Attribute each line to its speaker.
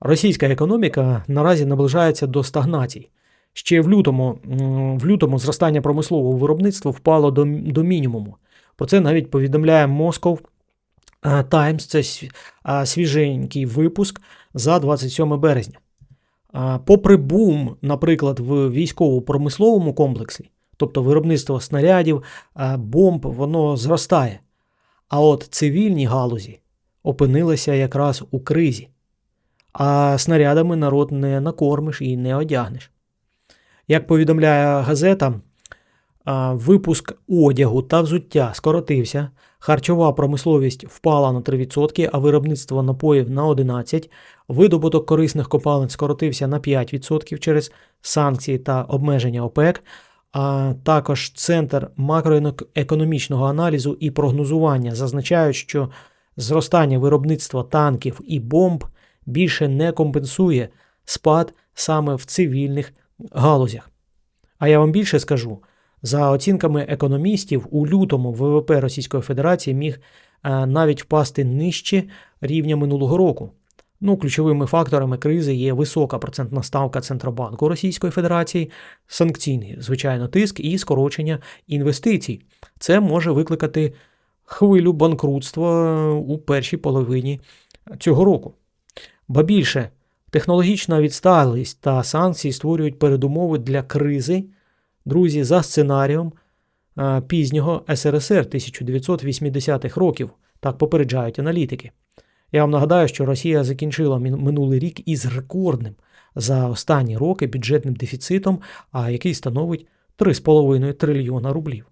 Speaker 1: Російська економіка наразі наближається до стагнації. Ще в лютому, в лютому зростання промислового виробництва впало до, до мінімуму. Про це навіть повідомляє Moscow е, Times. Це свіженький випуск за 27 березня. Попри бум, наприклад, в військово-промисловому комплексі, тобто виробництво снарядів, бомб, воно зростає. А от цивільні галузі опинилися якраз у кризі. А снарядами народ не накормиш і не одягнеш. Як повідомляє газета, випуск одягу та взуття скоротився, харчова промисловість впала на 3%, а виробництво напоїв на 11%, видобуток корисних копалин скоротився на 5% через санкції та обмеження ОПЕК, а також Центр макроекономічного аналізу і прогнозування зазначають, що зростання виробництва танків і бомб більше не компенсує спад саме в цивільних галузях. А я вам більше скажу: за оцінками економістів, у лютому ВВП Російської Федерації міг е, навіть впасти нижче рівня минулого року. Ну, ключовими факторами кризи є висока процентна ставка Центробанку Російської Федерації, санкційний, звичайно, тиск і скорочення інвестицій. Це може викликати хвилю банкрутства у першій половині цього року. Ба більше, технологічна відсталість та санкції створюють передумови для кризи, друзі, за сценарієм е, пізнього СРСР 1980-х років, так попереджають аналітики. Я вам нагадаю, що Росія закінчила минулий рік із рекордним за останні роки бюджетним дефіцитом, який становить 3,5 трильйона рублів.